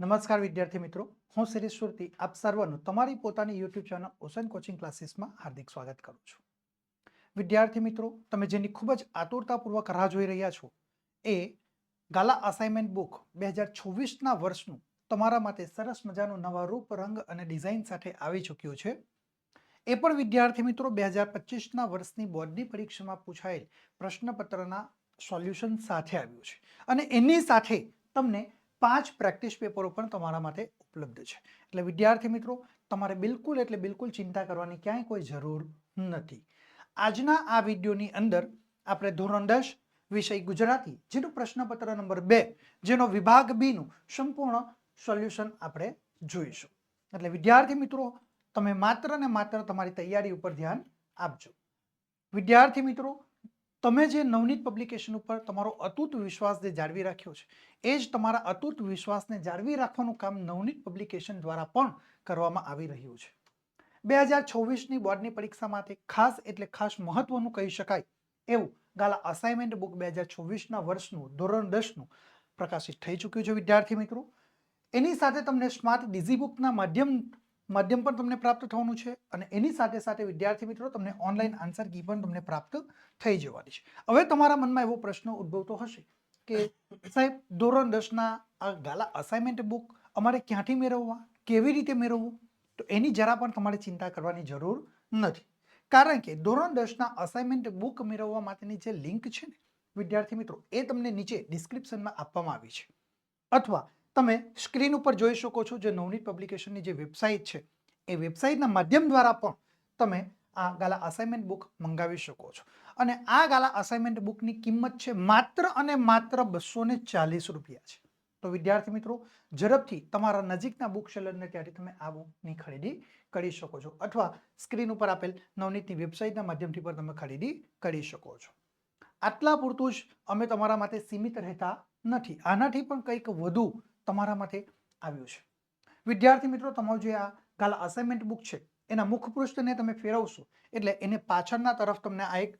નમસ્કાર વિદ્યાર્થી મિત્રો, હું શ્રી સુરતી, આપ સર્વનું તમારી પોતાની યુટ્યુબ ચેનલ ઓશન કોચિંગ ક્લાસીસમાં હાર્દિક સ્વાગત કરું છું. વિદ્યાર્થી મિત્રો, તમે જેની ખૂબ જ આતુરતાપૂર્વક રાહ જોઈ રહ્યા છો, એ ગાલા અસાઇનમેન્ટ બુક બે હજાર છવ્વીસના વર્ષનું તમારા માટે સરસ મજાનું નવા રૂપ, રંગ અને ડિઝાઇન સાથે આવી ચૂક્યું છે. એ પણ વિદ્યાર્થી મિત્રો, બે હજાર પચીસના વર્ષની બોર્ડની પરીક્ષામાં પૂછાયેલ પ્રશ્નપત્રના સોલ્યુશન સાથે આવ્યું છે. અને એની સાથે તમને પાંચ પ્રેક્ટિસ પેપરો પણ તમારા માટે ઉપલબ્ધ છે. એટલે વિદ્યાર્થી મિત્રો, તમારે બિલકુલ એટલે બિલકુલ ચિંતા કરવાની ક્યાંય કોઈ જરૂર નથી. આજના આ વિડીયોની અંદર આપણે ધોરણ દસ વિષય ગુજરાતી, જેનું પ્રશ્નપત્ર નંબર બે, જેનો વિભાગ બીનું સંપૂર્ણ સોલ્યુશન આપણે જોઈશું. એટલે વિદ્યાર્થી મિત્રો, તમે માત્ર ને માત્ર તમારી તૈયારી ઉપર ધ્યાન આપજો. વિદ્યાર્થી મિત્રો તમે જે નવનીત પબ્લિકેશન ઉપર તમારો અતૂટ વિશ્વાસ જે જાળવી રાખ્યો છે, એ જ તમારા અતૂટ વિશ્વાસને જાળવી રાખવાનું કામ નવનીત પબ્લિકેશન દ્વારા પણ કરવામાં આવી રહ્યું છે. બે હજાર છવ્વીસની બોર્ડની પરીક્ષા માટે ખાસ એટલે ખાસ મહત્વનું કહી શકાય એવું ગાલા અસાઇનમેન્ટ બુક બે હજાર છવ્વીસના વર્ષનું, ધોરણ દસનું પ્રકાશિત થઈ ચૂક્યું છે વિદ્યાર્થી મિત્રો. એની સાથે તમને સ્માર્ટ ડિઝી બુકના માધ્યમ માધ્યમ પણ તમને પ્રાપ્ત થવાનું છે અને એની સાથે સાથે વિદ્યાર્થી મિત્રો, તમને ઓનલાઈન આન્સર કી પણ તમને પ્રાપ્ત થઈ જવાની છે. હવે તમારા મનમાં એવો પ્રશ્ન ઉદ્ભવતો હશે કે, સાહેબ, ધોરણ દસના આ ગાલા અસાઇનમેન્ટ બુક અમારે ક્યાંથી મેળવવા? કેવી રીતે મેળવવું? તો એની જરા પણ તમારે ચિંતા કરવાની જરૂર નથી. કારણ કે ધોરણ દસના અસાઇનમેન્ટ બુક મેળવવા માટેની જે લિંક છે ને, વિદ્યાર્થી મિત્રો, એ તમને નીચે ડિસ્ક્રિપ્શનમાં આપવામાં આવી છે. અથવા તમે સ્ક્રીન ઉપર જોઈ શકો છો જે નવનીત પબ્લિકેશનની જે વેબસાઇટ છે, એ વેબસાઇટના માધ્યમ દ્વારા પણ તમે આ ગાલા અસાઇનમેન્ટ બુક મંગાવી શકો છો. અને આ ગાલા અસાઇનમેન્ટ બુકની કિંમત છે માત્ર અને માત્ર બસો ચાલીસ રૂપિયા છે. તો વિદ્યાર્થી મિત્રો, ઝડપથી તમારા નજીકના બુક સેલરને ત્યાંથી તમે આ બુકની ખરીદી કરી શકો છો. અથવા સ્ક્રીન ઉપર આપેલ નવનીતની વેબસાઇટના માધ્યમથી પણ તમે ખરીદી કરી શકો છો. આટલા પૂરતું જ અમે તમારા માટે સીમિત રહેતા નથી. આનાથી પણ કંઈક વધુ તમારા માટે આવ્યું છે. વિદ્યાર્થી મિત્રો, તમારું જે આ કાલ અસાઇનમેન્ટ બુક છે, એના મુખપૃષ્ઠને તમે ફેરવશો, એટલે એને પાછળના તરફ તમને આ એક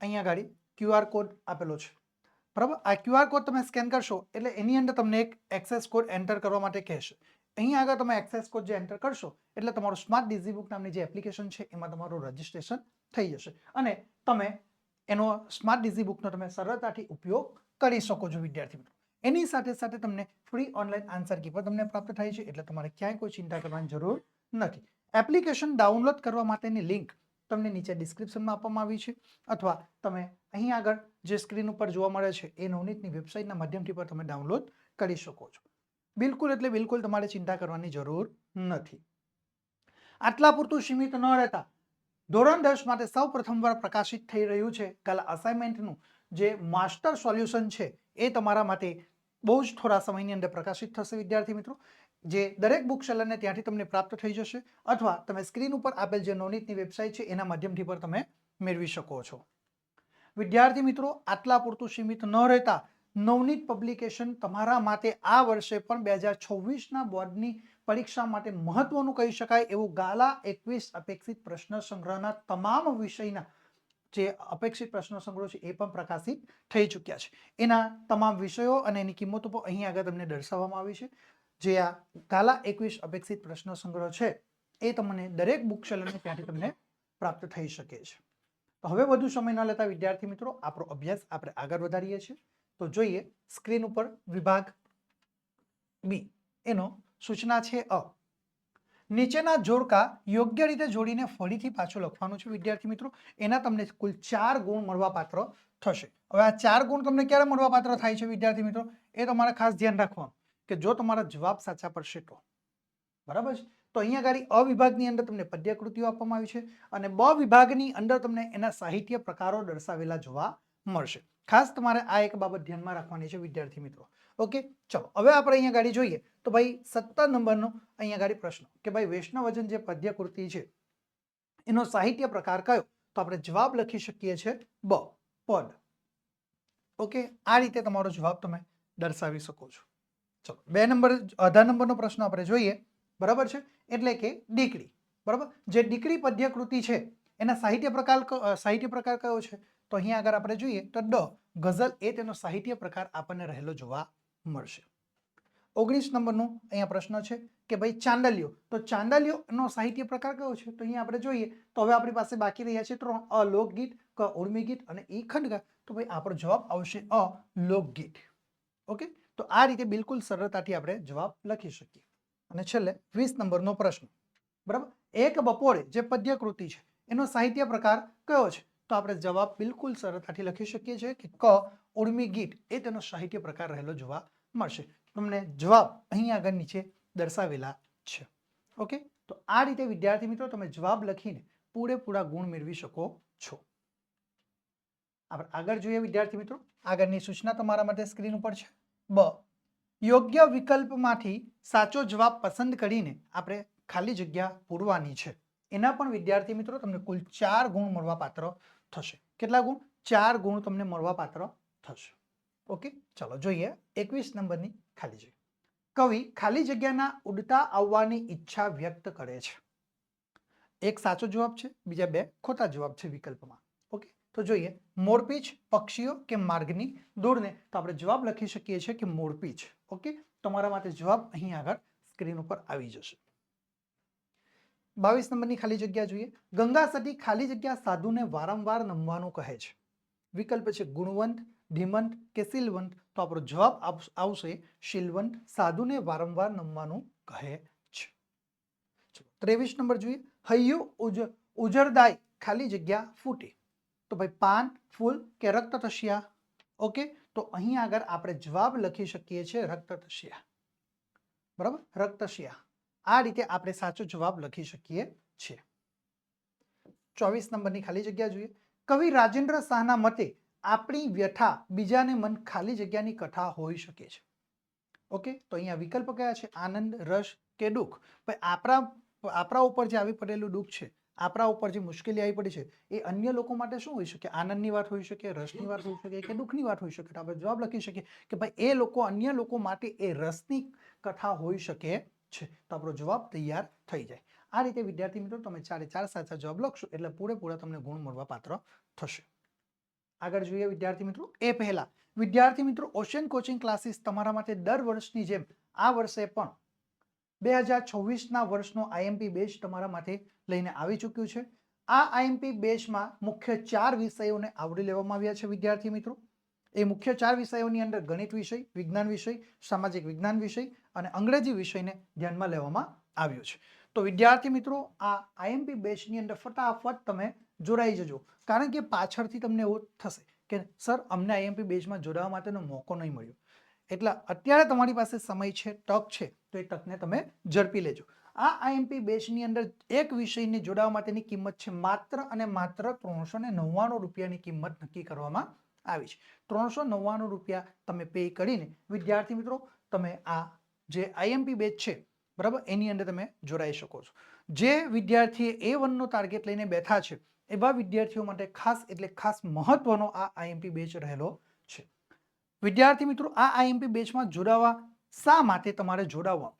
અહીંયા ગાડી ક્યુઆર કોડ આપેલો છે. બરાબર? આ ક્યુઆર કોડ તમે સ્કેન કરશો, એટલે એની અંદર તમને એક એક્સેસ કોડ એન્ટર કરવા માટે કહેશે. અહીંયા આગળ તમે એક્સેસ કોડ જે એન્ટર કરશો, એટલે તમારું સ્માર્ટ ડિઝી બુક નામની જે એપ્લિકેશન છે, એમાં તમારું રજિસ્ટ્રેશન થઈ જશે. અને તમે એનો સ્માર્ટ ડિઝી બુકનો તમે સરળતાથી ઉપયોગ કરી શકો છો, વિદ્યાર્થી મિત્રો. એની સાથે સાથે તમને ફ્રી ઓનલાઈન આન્સર કી પણ તમને પ્રાપ્ત થાય છે, એટલે તમારે ક્યાંય કોઈ ચિંતા કરવાની જરૂર નથી. એપ્લિકેશન ડાઉનલોડ કરવા માટેની લિંક તમને નીચે ડિસ્ક્રિપ્શનમાં આપવામાં આવી છે, અથવા તમે અહીં આગળ જે સ્ક્રીન ઉપર જોવા મળે છે, એ નવનીતની વેબસાઇટના માધ્યમથી પણ તમે ડાઉનલોડ કરી શકો છો. બિલકુલ એટલે બિલકુલ તમારે ચિંતા કરવાની જરૂર નથી. આટલા પૂરતું સીમિત ન રહેતા. ધોરણ દસ માટે સૌ પ્રથમવાર પ્રકાશિત થઈ રહ્યું છે, કાલ અસાઇનમેન્ટનું જે માસ્ટર સોલ્યુશન છે, એ તમારા માટે બહુ જ થોડા સમયની અંદર પ્રકાશિત થશે, વિદ્યાર્થી મિત્રો. જે દરેક બુક સેલરને ત્યાંથી તમને પ્રાપ્ત થઈ જશે અથવા તમે સ્ક્રીન ઉપર આપેલ જે નવનીતની વેબસાઇટ છે, એના માધ્યમથી પણ તમે મેળવી શકો છો. વિદ્યાર્થી મિત્રો, આટલા પૂરતું સીમિત ન રહેતા નવનીત પબ્લિકેશન તમારા માટે આ વર્ષે પણ બે હજાર છવ્વીસના બોર્ડની પરીક્ષા માટે મહત્વનું કહી શકાય એવું ગાલા એકવીસ અપેક્ષિત પ્રશ્ન સંગ્રહના તમામ વિષયના જે અપેક્ષિત પ્રશ્ન સંગ્રહ છે એ પણ પ્રકાશિત થઈ ચૂક્યા છે. એના તમામ વિષયો અને એની કિંમતો પણ અહીં આગળ તમને દર્શાવવામાં આવી છે. જે આ કાલા એકવીસ અપેક્ષિત પ્રશ્ન સંગ્રહ છે એ તમને દરેક બુક સેલરને ત્યાંથી તમને પ્રાપ્ત થઈ શકે છે. તો હવે વધુ સમય ન લેતા વિદ્યાર્થી મિત્રો, આપણો અભ્યાસ આપણે આગળ વધારીએ છીએ. તો જોઈએ સ્ક્રીન ઉપર વિભાગ બી. એનો સૂચના છે અ. નીચેના જોડકા યોગ્ય રીતે જોડીને ફરીથી પાછું લખવાનું છે, વિદ્યાર્થી મિત્રો. એના તમને કુલ ચાર ગુણ મળવાપાત્ર થશે. હવે આ ચાર ગુણ તમને ક્યારે મળવાપાત્ર થાય છે, વિદ્યાર્થી મિત્રો? એ તમારે ખાસ ધ્યાન રાખવાનું કે જો તમારા જવાબ સાચા પડશે તો બરાબર છે? તો અહીંયા આગળ અ અંદર તમને પદ્યકૃતિઓ આપવામાં આવી છે અને બ વિભાગની અંદર તમને એના સાહિત્ય પ્રકારો દર્શાવેલા જોવા મળશે. ખાસ તમારે આ એક બાબત ધ્યાનમાં રાખવાની છે, વિદ્યાર્થી મિત્રો. ઓકે, ચલો, હવે આપણે અહીંયા ગાડી જોઈએ. તો ભાઈ, સત્તર નંબરનો અહીંયા ગાડી પ્રશ્ન. કે ભાઈ, વૈષ્ણવજન જે પદ્યકૃતિ છે, એનો સાહિત્ય પ્રકાર કયો? તો આપણે જવાબ લખી શકીએ છીએ બ, પદ. ઓકે, આ રીતે તમારો જવાબ તમે દર્શાવી શકો છો. ચલો, બે નંબર, અઢાર નંબરનો પ્રશ્ન આપણે જોઈએ. બરાબર છે? એટલે કે દીકરી બરાબર? જે દીકરી પદ્યકૃતિ છે, એના સાહિત્ય પ્રકાર સાહિત્ય પ્રકાર કયો છે? તો અહીંયા આગળ આપણે જોઈએ તો ડ, ગઝલ એ તેનો સાહિત્ય પ્રકાર આપણને રહેલો જોવા મળશે. ઓગણીસ નંબરનો અહીંયા પ્રશ્ન છે કે ભાઈ ચાંદલિયો, તો ચાંદલિયોનો સાહિત્ય પ્રકાર કયો છે? તો અહીંયા આપણે જોઈએ, તો હવે આપણી પાસે બાકી રહ્યા છે ત્રણ અ લોકગીત ક ઉર્મી ગીત અને ઈ ખંડગા. તો ભાઈ આપણો જવાબ આવશે અ લોકગીત ઓકે? તો આ રીતે બિલકુલ સરળતાથી આપણે જવાબ લખી શકીએ. અને છેલ્લે વીસ નંબરનો પ્રશ્ન. બરાબર? એક બપોરે જે પદ્યકૃતિ છે, એનો સાહિત્ય પ્રકાર કયો છે? તો આપણે જવાબ બિલકુલ સરળતાથી લખી શકીએ છીએ કે ક ઉર્મી ગીત એ તેનો સાહિત્ય પ્રકાર રહેલો જોવા મળશે. તમને જવાબ અહીં આગળ નીચે દર્શાવેલા છે. ઓકે તો આ રીતે, વિદ્યાર્થી મિત્રો, તમે જવાબ લખીને પૂરેપૂરા ગુણ મેળવી શકો છો. આપણે આગળ જોઈએ, વિદ્યાર્થી મિત્રો. આગળની સૂચના તમારા માટે સ્ક્રીન ઉપર છે. બ. યોગ્ય વિકલ્પમાંથી સાચો જવાબ પસંદ કરીને આપણે ખાલી જગ્યા પૂરવાની છે. એના પણ, વિદ્યાર્થી મિત્રો, તમને કુલ ચાર ગુણ મળવાપાત્ર થશે. કેટલા ગુણ? ચાર ગુણ તમને મળવાપાત્ર થશે. ઓકે, ચાલો જોઈએ એકવીસ નંબરની ખાલી જગ્યા. કવિ ખાલી જગ્યાના ઉડતા આવવાની ઈચ્છા વ્યક્ત કરે છે. એક સાચો જવાબ છે, બીજા બે ખોટા જવાબ છે વિકલ્પમાં. ઓકે, તો જોઈએ મોરપીંછ પક્ષીઓ કે માર્ગની દૂરને. તો આપણે જવાબ લખી શકીએ છીએ કે મોરપીંછ ઓકે, તમારા માટે જવાબ અહીં આગળ સ્ક્રીન ઉપર આવી જશે. બાવીસ નંબરની ખાલી જગ્યા જોઈએ. ગંગા સતી ખાલી જગ્યા સાધુને વારંવાર નમવાનું કહે છે. વિકલ્પ છે ગુણવંત ધીમંત કે શીલવંત તો આપણો જવાબ આવશે શીલવંત સાધુને વારંવાર નમવાનું કહે છે. ત્રેવીસ નંબર જોઈએ. હૈયું ઉજ ઉજરદાય ખાલી જગ્યા ફૂટે. તો ભાઈ પાન, ફૂલ કે રક્તતસ્યા? ઓકે, તો અહીં આગળ આપણે જવાબ લખી શકીએ છીએ રક્તતસ્યા. બરાબર? રક્તશિયા આ રીતે આપણે સાચો જવાબ લખી શકીએ છીએ. ચોવીસ નંબરની ખાલી જગ્યા જોઈએ. કવિ રાજેન્દ્ર શાહના મતે આપણી વ્યથા બીજાને મન ખાલી જગ્યાની કથા હોઈ શકે છે. ઓકે? તો અહીંયા વિકલ્પ કયા છે? આનંદ, રસ કે દુઃખ? ભાઈ, આપણા આપણા ઉપર જે આવી પડેલું દુઃખ છે, આપણા ઉપર જે મુશ્કેલી આવી પડી છે, એ અન્ય લોકો માટે શું હોઈ શકે? આનંદની વાત હોઈ શકે, રસની વાત હોઈ શકે કે દુઃખની વાત હોઈ શકે? તો આપણે જવાબ લખી શકીએ કે ભાઈ, એ લોકો, અન્ય લોકો માટે એ રસની કથા હોઈ શકે છે. તો આપણો જવાબ તૈયાર થઈ જાય. આ રીતે વિદ્યાર્થી મિત્રો, તમે ચારે ચાર સાચા જવાબ લખશો એટલે પૂરેપૂરા તમને ગુણ મળવા પાત્ર થશે. આગળ જોઈએ વિદ્યાર્થી મિત્રો, એ પહેલા. વિદ્યાર્થી મિત્રો ઓશન કોચિંગ ક્લાસીસ તમારા માટે દર વર્ષની જેમ આ વર્ષે પણ બે હજાર છવ્વીસના વર્ષનો આઈએમપી બેચ તમારા માટે લઈને આવી ચૂક્યું છે. આ આઈએમપી બેચમાં મુખ્ય ચાર વિષયોને આવરી લેવામાં આવ્યા છે વિદ્યાર્થી મિત્રો. એ મુખ્ય ચાર વિષયોની અંદર ગણિત વિષય, વિજ્ઞાન વિષય, સામાજિક વિજ્ઞાન વિષય અને અંગ્રેજી વિષયને ધ્યાનમાં લેવામાં આવ્યો છે. તો વિદ્યાર્થી મિત્રો, આ આઈએમપી બેચની અંદર ફટાફટ તમે જોડાઈ જજો. કારણ કે પાછળથી તમને એવું થશે કે સર, અમને આઈએમપી બેચમાં જોડાવા માટેનો મોકો નહીં મળ્યો. એટલે અત્યારે તમારી પાસે સમય છે, તક છે, તો એ તકને તમે ઝડપી લેજો. આ આઈએમપી બેચની અંદર એક વિષયને જોડાવા માટેની કિંમત છે માત્ર અને માત્ર ત્રણસો ને નવ્વાણું રૂપિયાની કિંમત નક્કી કરવામાં આવી છે. ત્રણસો નવ્વાણું રૂપિયા તમે પે કરીને, વિદ્યાર્થી મિત્રો, તમે આ જે આઈએમપી બેચ છે, બરાબર, એની અંદર તમે જોડાઈ શકો છો. જે વિદ્યાર્થીએ એ વનનો ટાર્ગેટ લઈને બેઠા છે એવા વિદ્યાર્થીઓ માટે ખાસ એટલે ખાસ મહત્વનો આ આઈએમપી બેચ રહેલો છે. વિદ્યાર્થી મિત્રો, આ આઈએમપી બેચમાં જોડાવા શા માટે તમારે જોડાવવા?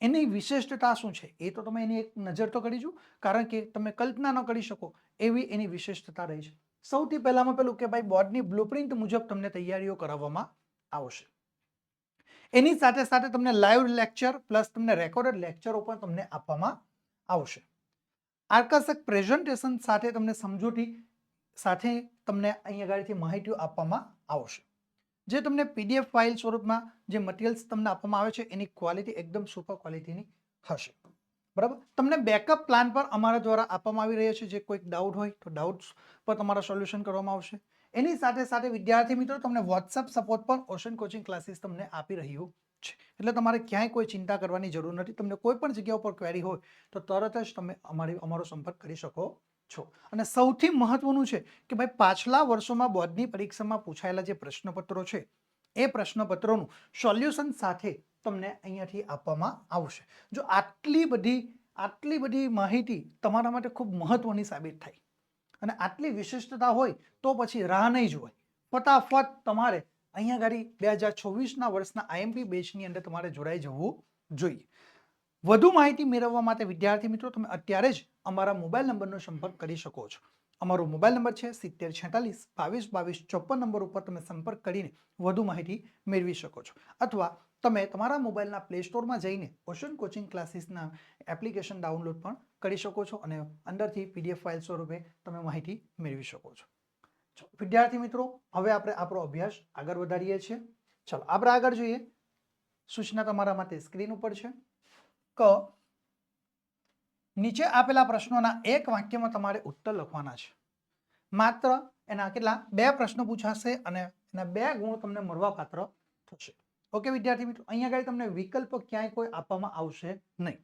એની વિશિષ્ટતા શું છે? એ તો તમે એની એક નજર તો કરીજો કારણ કે તમે કલ્પના ન કરી શકો એવી એની વિશિષ્ટતા રહી છે. સૌથી પહેલામાં પેલું કે ભાઈ બોર્ડની બ્લુપ્રિન્ટ મુજબ તમને તૈયારીઓ કરાવવામાં આવશે. એની સાથે સાથે તમને લાઈવ લેક્ચર પ્લસ તમને રેકોર્ડેડ લેક્ચરો પણ તમને આપવામાં આવશે. આકર્ષક પ્રેઝન્ટેશન સાથે તમને સમજૂતી સાથે તમને અહીં આગળથી માહિતીઓ આપવામાં આવશે. જે તમને પીડીએફ ફાઇલ સ્વરૂપમાં જે મટીરિયલ્સ તમને આપવામાં આવે છે, એની ક્વોલિટી એકદમ સુપર ક્વોલિટીની હશે. બરાબર? તમને બેકઅપ પ્લાન પર અમારા દ્વારા આપવામાં આવી રહ્યો છે. જે કોઈક ડાઉટ હોય તો ડાઉટ્સ પર તમારા સોલ્યુશન કરવામાં આવશે. એની સાથે સાથે વિદ્યાર્થી મિત્રો, તમને વોટ્સઅપ સપોર્ટ પણ ઓશન કોચિંગ ક્લાસીસ તમને આપી રહ્યું એટલે તમારે ક્યાંય કોઈ ચિંતા કરવાની જરૂર નથી. તમને કોઈ પણ જગ્યા ઉપર ક્વેરી હોય, તો તરત જ તમે અમારી, અમારો સંપર્ક કરી શકો છો. અને સૌથી મહત્વનું છે કે ભાઈ, પાછલા વર્ષોમાં બોર્ડની પરીક્ષામાં પૂછાયેલા જે પ્રશ્નપત્રો છે, એ પ્રશ્નપત્રોનું સોલ્યુશન સાથે તમને અહીંયાથી આપવામાં આવશે. જો આટલી બધી આટલી બધી માહિતી તમારા માટે ખૂબ મહત્વની સાબિત થાય અને આટલી વિશિષ્ટતા હોય તો પછી રાહ નહીં જોવાય. ફટાફટ તમારે અહીંયા ગાડી બે હજાર છવ્વીસના વર્ષના આઈએમપી બેચની અંદર તમારે જોડાઈ જવું જોઈએ. વધુ માહિતી મેળવવા માટે વિદ્યાર્થી મિત્રો, તમે અત્યારે જ અમારા મોબાઈલ નંબરનો સંપર્ક કરી શકો છો. અમારો મોબાઈલ નંબર છે સિત્તેર છેતાલીસ બાવીસ બાવીસ ચોપન નંબર ઉપર તમે સંપર્ક કરીને વધુ માહિતી મેળવી શકો છો. અથવા તમે તમારા મોબાઈલના પ્લે સ્ટોરમાં જઈને ઓશન કોચિંગ ક્લાસીસના એપ્લિકેશન ડાઉનલોડ પણ કરી શકો છો અને અંદરથી પીડીએફ ફાઇલ સ્વરૂપે તમે માહિતી મેળવી શકો છો. વિદ્યાર્થી મિત્રો, હવે આપણે આપણો અભ્યાસ આગળ વધારીએ છીએ. ચલો, આપણે આગળ જોઈએ. સૂચના તમારા માટે સ્ક્રીન ઉપર છે. ક, નીચે આપેલા પ્રશ્નોના એક વાક્યમાં તમારે ઉત્તર લખવાના છે. માત્ર એના કેટલા? બે પ્રશ્નો પૂછાશે અને એના બે ગુણ તમને મળવાપાત્ર થશે. ઓકે, વિદ્યાર્થી મિત્રો અહીંયા આગળ તમને વિકલ્પ ક્યાંય કોઈ આપવામાં આવશે નહીં.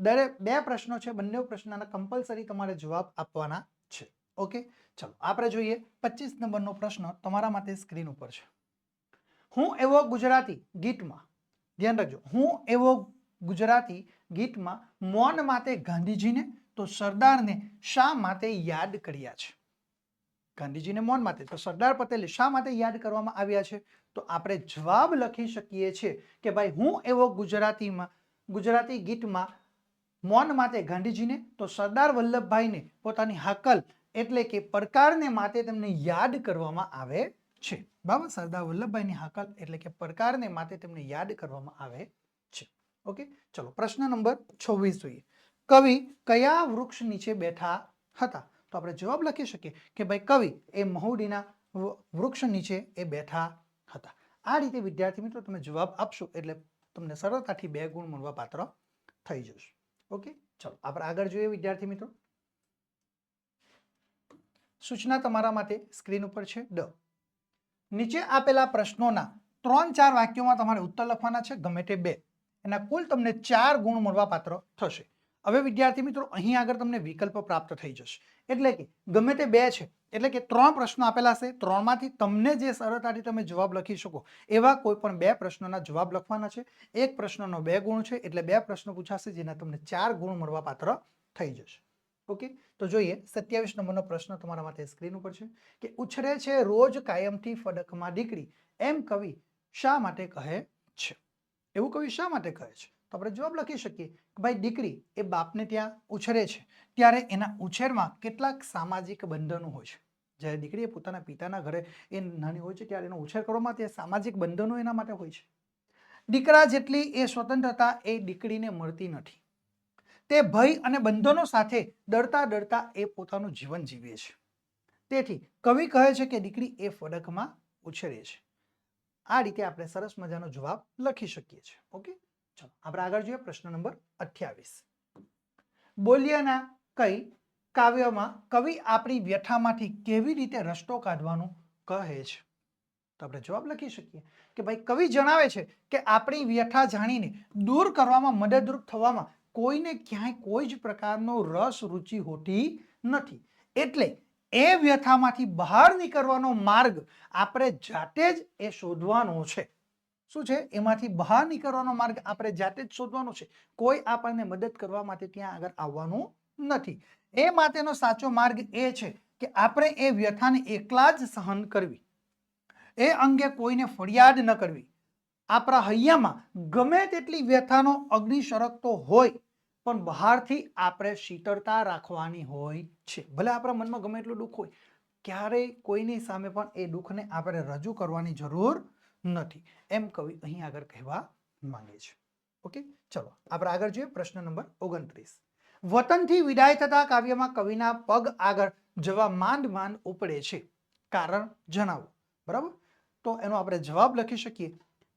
દરેક બે પ્રશ્નો છે, બંને પ્રશ્નના કમ્પલસરી તમારે જવાબ આપવાના છે. ઓકે? ચલો, આપણે જોઈએ પચીસ નંબરનો પ્રશ્ન તમારા માટે સ્ક્રીન ઉપર છે. હું એવો ગુજરાતી ગીતમાં, ધ્યાન રાખજો, હું એવો ગુજરાતી ગીતમાં મૌન માટે ગાંધીજીને, તો સરદારને શા માટે યાદ કર્યા છે? ગાંધીજીને મૌન માટે, તો સરદાર પટેલે શા માટે યાદ કરવામાં આવ્યા છે? તો આપણે જવાબ લખી શકીએ છીએ કે ભાઈ, હું એવો ગુજરાતીમાં, ગુજરાતી ગીતમાં મૌન માટે ગાંધીજીને, તો સરદાર વલ્લભભાઈને પોતાની હાકલ એટલે કે પડકારને માટે તેમને યાદ કરવામાં આવે છે. બરાબર સરદાર વલ્લભભાઈની હાકલ એટલે કે પડકારને માટે તેમને યાદ કરવામાં આવે છે. ઓકે? ચલો, પ્રશ્ન નંબર છવ્વીસ જોઈએ. કવિ કયા વૃક્ષ નીચે બેઠા હતા? તો આપણે જવાબ લખી શકીએ કે ભાઈ કવિ એ મહુડીના વૃક્ષ નીચે એ બેઠા હતા. આ રીતે વિદ્યાર્થી મિત્રો તમે જવાબ આપશો એટલે તમને સરળતાથી બે ગુણ મળવા પાત્ર થઈ જશે. ઓકે? ચલો, આપણે આગળ જોઈએ વિદ્યાર્થી મિત્રો. સૂચના તમારા માટે સ્ક્રીન ઉપર છે. ડ. નીચે આપેલા પ્રશ્નોના ત્રણ ચાર વાક્યોમાં તમારે ઉત્તર લખવાના છે. ગમે તે બે. એના કુલ તમને ચાર ગુણ મળવાપાત્ર થશે. હવે વિદ્યાર્થી મિત્રો, અહીં આગળ તમને વિકલ્પ પ્રાપ્ત થઈ જશે. એટલે કે ગમે તે બે છે, એટલે કે ત્રણ પ્રશ્નો આપેલા છે, ત્રણમાંથી તમને જે સરળતાથી તમે જવાબ લખી શકો, એવા કોઈ પણ બે પ્રશ્નોના જવાબ લખવાના છે. એક પ્રશ્નનો બે ગુણ છે, એટલે બે પ્રશ્નો પૂછાશે, જેના તમને ચાર ગુણ મળવાપાત્ર થઈ જશે. ઓકે? તો જોઈએ, સત્યાવીસ નંબરનો પ્રશ્ન તમારા માટે સ્ક્રીન ઉપર છે કે ઉછરે છે રોજ કાયમથી ફડકમાં દીકરી, એમ કવિ શા માટે કહે છે? એવું કવિ શા માટે કહે છે? તો આપણે જવાબ લખી શકીએ કે ભાઈ દીકરી એ બાપને ત્યાં ઉછરે છે. ત્યારે એના ઉછેરમાં કેટલાક સામાજિક બંધનો હોય છે. જ્યારે દીકરી એ પોતાના પિતાના ઘરે એ નાની હોય છે ત્યારે એનો ઉછેર કરવામાં તે સામાજિક બંધનો એના માટે હોય છે. દીકરા જેટલી એ સ્વતંત્રતા એ દીકરીને મળતી નથી. તે ભય અને બંધનો સાથે ડરતા ડરતા એ પોતાનું જીવન જીવે છે. તેથી કવિ કહે છે કે દીકરી એ ફડકમાં ઉછરે છે. આ રીતે આપણે સરસ મજાનો જવાબ લખી શકીએ છીએ. ઓકે? ચલો, આપણે આગળ જોઈએ પ્રશ્ન નંબર અઠ્યાવીસ. બોલ્યાના કઈ કાવ્યમાં કવિ આપણી વ્યથામાંથી કેવી રીતે રસ્તો કાઢવાનું કહે છે? તો આપણે જવાબ લખી શકીએ કે ભાઈ, કવિ જણાવે છે કે આપણી વ્યથા જાણીને દૂર કરવામાં મદદરૂપ થવામાં કોઈને ક્યાંય કોઈ જ પ્રકારનો રસ, રુચિ હોતી નથી. એટલે એ વ્યથામાંથી બહાર નીકળવાનો માર્ગ આપણે જાતે જ એ શોધવાનો છે. શું છે? એમાંથી બહાર નીકળવાનો માર્ગ આપણે જાતે જ શોધવાનો છે. કોઈ આપણને મદદ કરવા માટે ત્યાં આગળ આવવાનું નથી. એ માટેનો સાચો માર્ગ એ છે કે આપણે એ વ્યથાને એકલા જ સહન કરવી. એ અંગે કોઈને ફરિયાદ ન કરવી. આપણા હૈયામાં ગમે તેટલી વ્યથાનો અગ્નિ સરકતો હોય પણ બહારથી આપણે શીતળતા રાખવાની હોય છે. ભલે આપણા મનમાં ગમે એટલું દુઃખ હોય, ક્યારેય કોઈની સામે પણ એ દુઃખને આપણે રજૂ કરવાની જરૂર નથી. એમ કવિ અહીં આગળ કહેવા માંગે છે. ઓકે, ચલો, આપણે આગળ જોઈએ પ્રશ્ન નંબર ઓગણત્રીસ. વતનથી વિદાય થતા કાવ્યમાં કવિના પગ આગળ જવા માંડ માંડ ઉપડે છે. કારણ જણાવો. બરાબર? તો એનો આપણે જવાબ લખી શકીએ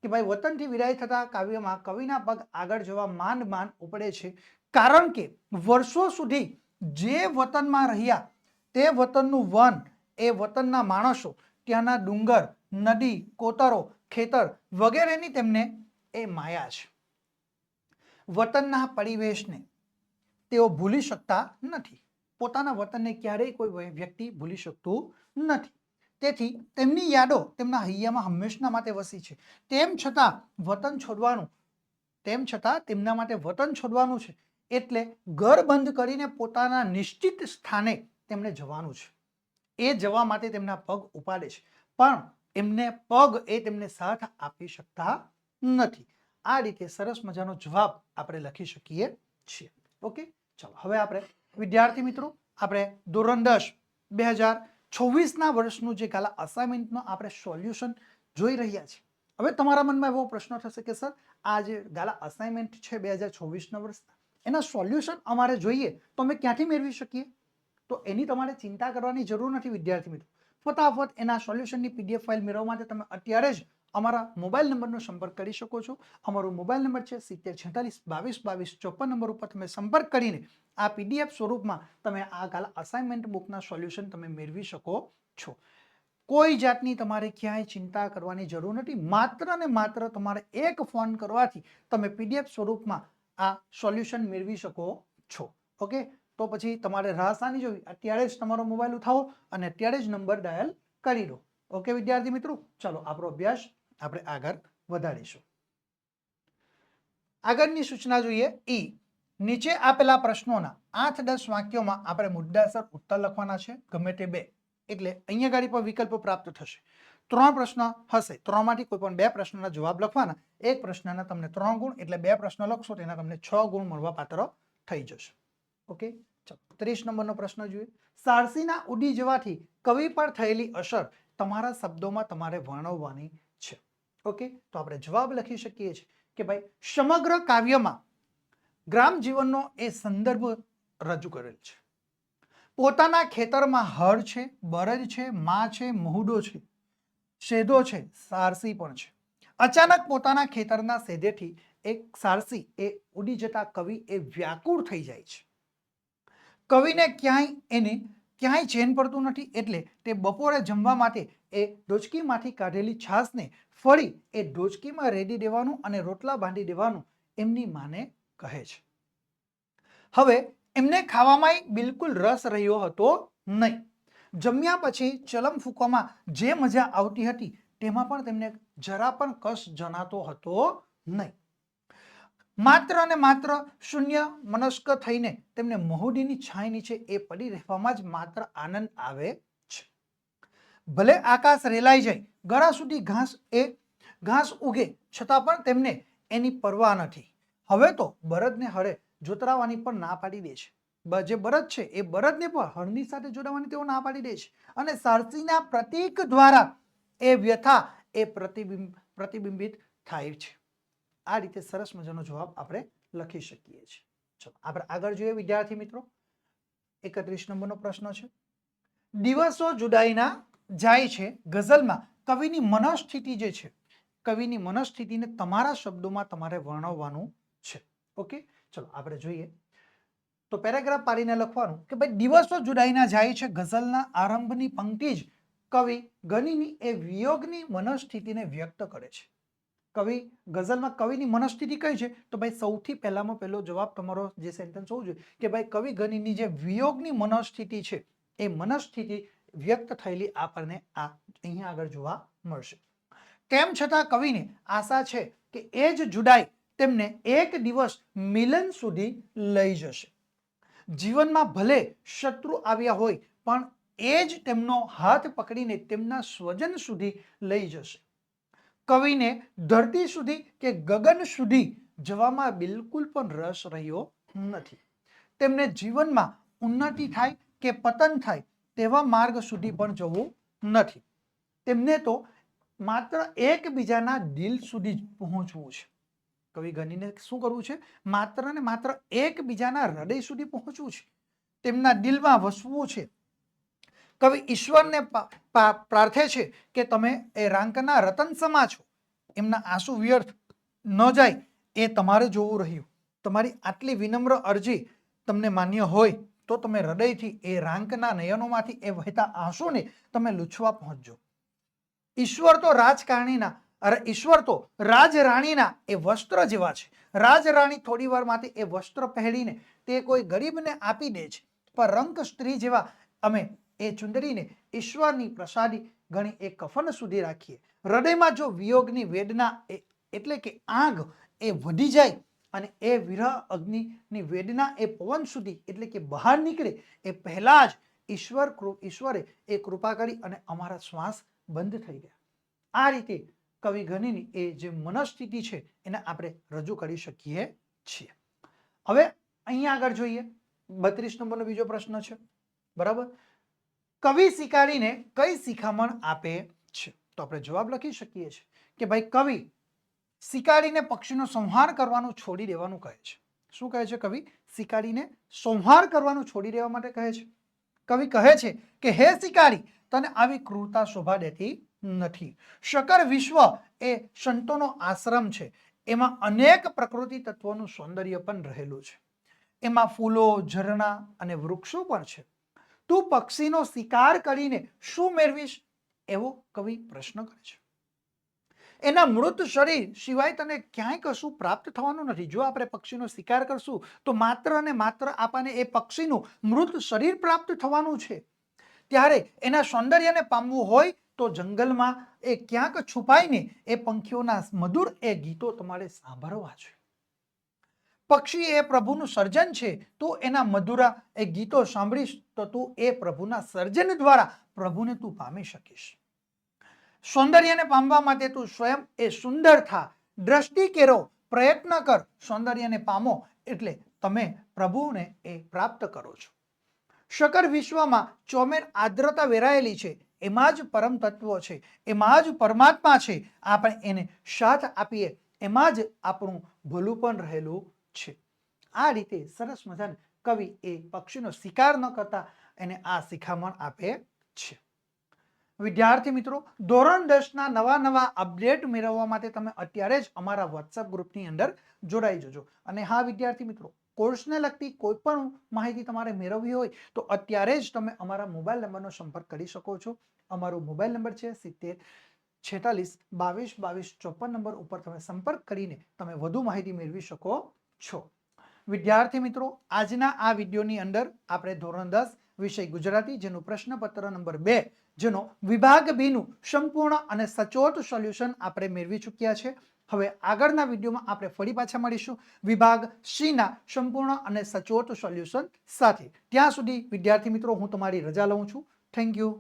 કે ભાઈ, વતનથી વિદાય થતા કાવ્યમાં કવિના પગ આગળ જવા માંડ માંડ ઉપડે છે. કારણ કે વર્ષો સુધી જે વતનમાં રહ્યા, તે વતનનું વન, એ વતનના માણસો, ત્યાંના ડુંગર, નદી, કોતરો, ખેતર વગેરેની તેમને એ માયા છે. વતનના પરિવેશને તેઓ ભૂલી શકતા નથી. પોતાના વતનને ક્યારેય કોઈ વ્યક્તિ ભૂલી શકતું નથી. તેથી તેમની યાદો તેમના હૈયામાં હંમેશના માટે વસી છે. તેમ છતાં વતન છોડવાનું, તેમ છતાં તેમના માટે વતન છોડવાનું છે. એટલે ઘર બંધ કરીને પોતાના નિશ્ચિત સ્થાને તેમણે જવાનું છે. એ જવા માટે તેમના પગ ઉપાડે છે. પણ એમને પગ એ તેમને સાથ આપી શકતા નથી. આ રીતે સરસ મજાનો જવાબ આપણે લખી શકીએ છીએ. ઓકે? ચલો, હવે આપણે વિદ્યાર્થી મિત્રો, આપણે ધોરણ બે હજાર છવ્વીસના વર્ષનું જે ગાલા અસાઇનમેન્ટનું આપણે સોલ્યુશન જોઈ રહ્યા છીએ. હવે તમારા મનમાં એવો પ્રશ્ન થશે કે, સર, આ જે ગાલા અસાઇનમેન્ટ છે બે હજાર છવ્વીસના વર્ષના એના સોલ્યુશન અમારે જોઈએ, તો અમે ક્યાંથી મેળવી શકીએ? તો એની તમારે ચિંતા કરવાની જરૂર નથી, વિદ્યાર્થી મિત્રો. ફટાફટ એના સોલ્યુશનની પીડીએફ ફાઇલ મેળવવા માટે તમે અત્યારે જ અમારા મોબાઈલ નંબરનો સંપર્ક કરી શકો છો. અમારો મોબાઈલ નંબર છે સિત્તેર છેતાલીસ બાવીસ બાવીસ ચોપન નંબર ઉપર તમે સંપર્ક કરીને આ પીડીએફ સ્વરૂપમાં તમે આ ગાલા અસાઇનમેન્ટ બુકના સોલ્યુશન તમે મેળવી શકો છો. કોઈ જાતની તમારે ક્યાંય ચિંતા કરવાની જરૂર નથી. માત્ર ને માત્ર તમારે એક ફોન કરવાથી તમે પીડીએફ સ્વરૂપમાં આ સોલ્યુશન મેળવી શકો છો. ઓકે? તો પછી તમારે રાહસાની જોવી. અત્યારે જ તમારો મોબાઈલ ઉઠાવો અને અત્યારે જ નંબર ડાયલ કરી દો. ઓકે, વિદ્યાર્થી મિત્રો? ચાલો, આપણો અભ્યાસ આપણે આગળ વધારીશું. આગળની સૂચના જોઈએ. ઈ નીચે આપેલા પ્રશ્નોના આઠ દસ વાક્યોમાં આપણે મુદ્દાસર ઉત્તર લખવાના છે. ગમે તે બે. એટલે અહીંયા ગાડી પર વિકલ્પો પ્રાપ્ત થશે. ત્રણ પ્રશ્ન હશે. ત્રણમાંથી કોઈ પણ બે પ્રશ્નના જવાબ લખવાના. એક પ્રશ્નના તમને ત્રણ ગુણ એટલે બે પ્રશ્ન લખશો તેના તમને છ ગુણ મળવા પાત્ર થઈ જશે. ઓકે? ત્રીસ નંબરનો પ્રશ્ન જોઈએ. સારસીના ઉડી જવાથી કવિ પર થયેલી અસર તમારા શબ્દોમાં તમારે વર્ણવવાની છે. ઓકે? તો આપણે જવાબ લખી શકીએ છીએ કે ભાઈ, સમગ્ર કાવ્યમાં ગ્રામ જીવનનો એ સંદર્ભ રજૂ કરેલ છે. પોતાના ખેતરમાં હળ છે, બરજ છે, માં છે, મહુડો છે. શેદો છે, સારસી પણ છે. અચાનક પોતાના ખેતરના સેધેથી એક સારસી એ ઉડી જતા કવિ એ વ્યાકુળ થઈ જાય છે. કવિને ક્યાંય એને ક્યાંય ચેન પડતું નથી એટલે તે બપોરે જમવા માટે એ ડોચકીમાંથી કાઢેલી છાશને ફરી એ ડોચકીમાં રેડી દેવાનું અને રોટલા બાંધી દેવાનું એમની માને કહે છે. હવે એમને ખાવામાં બિલકુલ રસ રહ્યો હતો નહીં. જમ્યા પછી ચલમ ફૂંકવામાં જે મજા આવતી હતી તેમાં પણ તેમને જરા પણ કશ જણાતો હતો નહીં. માત્ર અને માત્ર શૂન્ય મનસ્ક થઈને તેમને મહુડીની છાંય નીચે એ પડી રહેવામાં જ માત્ર આનંદ આવે છે. ભલે આકાશ રેલાઈ જાય, ગળા સુધી ઘાસ એ ઘાસ ઉગે છતાં પણ તેમને એની પરવા નથી. હવે તો બળદને હરે જોતરાવાની પણ ના પાડી દે છે. જે બરદ છે, એ બરદને પણ હળની સાથે જોડાવાની તેઓ ના પાડી દે છે. અને સારસીના પ્રતીક દ્વારા એ વ્યથા, એ પ્રતિબિંબ, પ્રતિબિંબિત થાય છે. આ રીતે સરસ મજાનો જવાબ આપણે લખી શકીએ છીએ. ચલો, આપણે આગળ જોઈએ, વિદ્યાર્થી મિત્રો. એકત્રીસ નંબરનો પ્રશ્ન છે. દિવસો જુદાઈના જાય છે, ગઝલમાં કવિની મનસ્થિતિ જે છે, કવિની મનસ્થિતિને તમારા શબ્દોમાં તમારે વર્ણવવાનું છે. ઓકે? ચલો, આપણે જોઈએ. તો પેરેગ્રાફ પાડીને લખવાનું કે ભાઈ દિવસો જુદાઈના જાય છે, ગઝલના આરંભની પંક્તિ જ કવિ ગનીની એ વિયોગની મનસ્થિતિને વ્યક્ત કરે છે. કવિ ગઝલમાં કવિની મનસ્થિતિ કઈ છે? તો ભાઈ સૌથી પહેલામાં પહેલો જવાબ તમારો જે સેન્ટેન્સ હોવું જોઈએ કે ભાઈ કવિ ગનીની જે વિયોગની મનસ્થિતિ છે, એ મનસ્થિતિ વ્યક્ત થયેલી આપણને આ અહીંયા આગળ જોવા મળશે. તેમ છતાં કવિને આશા છે કે એ જ જુદાઈ તેમને એક દિવસ મિલન સુધી લઈ જશે. જીવનમાં ભલે શત્રુ આવ્યા હોય, પણ એ જ તેમનો હાથ પકડીને તેમના સ્વજન સુધી લઈ જશે. કવિને ધરતી સુધી કે ગગન સુધી જવામાં બિલકુલ પણ રસ રહ્યો નથી. તેમને જીવનમાં ઉન્નતિ થાય કે પતન થાય તેવા માર્ગ સુધી પણ જવું નથી. તેમને તો માત્ર એકબીજાના દિલ સુધી જ પહોંચવું છે. કવિ ગનીને શું કરવું છે? માત્ર ને માત્ર એકબીજાના હૃદય સુધી પહોંચવું છે. તેમના દિલમાં વસવું છે. કવિ ઈશ્વરને પ્રાર્થે છે કે તમે એ રાંકના રતન સમા છો. એમના આંસુ વ્યર્થ ન જાય એ તમારે જોવું રહ્યું. તમારી આટલી વિનમ્ર અરજી તમને માન્ય હોય તો તમે હૃદયથી એ રાંકના નયનોમાંથી એ વહેતા આંસુને તમે લૂછવા પહોંચજો. ઈશ્વર તો રાજકારણીના ઈશ્વર તો રાજરાણીના એ વસ્ત્ર જેવા છે. રાજરાણી થોડી વાર માટે એ વસ્ત્ર પહેરીને તે કોઈ ગરીબને આપી દે છે. પણ રંક સ્ત્રી જેવા અમે એ ચુંદડીને ઈશ્વરની પ્રસાદી ગણી એ કફન સુધી રાખીએ. હૃદયમાં જો વિયોગની વેદના એ- એટલે કે આગ એ વધી જાય અને એ વિરહ અગ્નિની વેદના એ પવન સુધી એટલે કે બહાર નીકળે, એ પહેલા જ ઈશ્વર ઈશ્વરે એ કૃપા કરી અને અમારા શ્વાસ બંધ થઈ ગયા. આ રીતે કવિ ઘનીની એ જે મનસ્થિતિ છે એને આપણે રજૂ કરી શકીએ છીએ. હવે અહીંયા આગળ જોઈએ. બત્રીસ નંબરનો બીજો પ્રશ્ન છે. બરાબર? કવિ શિકારીને કઈ શિખામણ આપે છે? તો આપણે જવાબ લખી શકીએ છીએ કે ભાઈ કવિ શિકારીને પક્ષીનો સંહાર કરવાનું છોડી દેવાનું કહે છે. શું કહે છે કવિ? શિકારીને સંહાર કરવાનું છોડી દેવા માટે કહે છે. કવિ કહે છે કે, હે શિકારી, તને આવી ક્રૂરતા શોભા દેતી નથી. શકર વિશ્વ એ સંતોનો આશ્રમ છે. એમાં અનેક પ્રકૃતિ તત્વોનું સૌંદર્ય પણ રહેલું છે. એમાં ફૂલો, ઝરણા અને વૃક્ષો પણ છે. તું પક્ષીનો શિકાર કરીને શું મેળવીશ? એવો કવિ પ્રશ્ન કરે છે. એના મૃત શરીર સિવાય તને ક્યાંય કશું પ્રાપ્ત થવાનું નથી. જો આપણે પક્ષીનો શિકાર કરશું, તો માત્ર અને માત્ર આપણને એ પક્ષીનું મૃત શરીર પ્રાપ્ત થવાનું છે. ત્યારે એના સૌંદર્યને પામવું હોય તો જંગલમાં એ ક્યાંક છુપાઈને એ પંખીઓના મધુર એ ગીતો તમારે સાંભળવા છે પક્ષી એ પ્રભુનું સર્જન છે, તું એના મધુરા એ ગીતો સાંભળીશ તો તું એ પ્રભુના સર્જન દ્વારા પ્રભુને તું પામી શકીશ. સૌંદર્યને પામવા માટે તું સ્વયં એ સુંદર થા. દ્રષ્ટિ કેરો, પ્રયત્ન કર. સૌંદર્યને પામો એટલે તમે પ્રભુને એ પ્રાપ્ત કરો છો. શકર વિશ્વમાં ચોમેર આદ્રતા વેરાયેલી છે. એમાં જ પરમ તત્વો છે, એમાં જ પરમાત્મા છે, આપણે એને સાથ આપીએ, એમાં જ આપણું ભલું પણ રહેલું છે. આ રીતે સરસ મજાને કવિ એ પક્ષીનો શિકાર ન કરતા એને આ શિખામણ આપે છે. વિદ્યાર્થી મિત્રો, ધોરણ દસના નવા નવા અપડેટ મેળવવા માટે તમે અત્યારે જ અમારા વોટ્સઅપ ગ્રુપની અંદર જોડાઈ જજો. અને હા, વિદ્યાર્થી મિત્રો કોર્સને લગતી કોઈ પણ માહિતી તમારે મેળવવી હોય, તો અત્યારે જ તમે અમારા મોબાઈલ નંબરનો સંપર્ક કરી શકો છો. અમારો મોબાઈલ નંબર છે સિત્તેર, છેતાલીસ, બાવીસ બાવીસ, ચોપન નંબર ઉપર તમે સંપર્ક કરીને તમે વધુ માહિતી મેળવી શકો છો. વિદ્યાર્થી મિત્રો, આજના આ વિડીયોની અંદર આપણે ધોરણ દસ વિષય ગુજરાતી, જેનું પ્રશ્નપત્ર નંબર બે, જેનો વિભાગ બીનું સંપૂર્ણ અને સચોટ સોલ્યુશન આપણે મેળવી ચૂક્યા છે. હવે આગળના વિડીયોમાં આપણે ફરી પાછા મળીશું. વિભાગ સીના સંપૂર્ણ અને સચોટ સોલ્યુશન સાથે. ત્યાં સુધી વિદ્યાર્થી મિત્રો, હું તમારી રજા લઉં છું. Thank you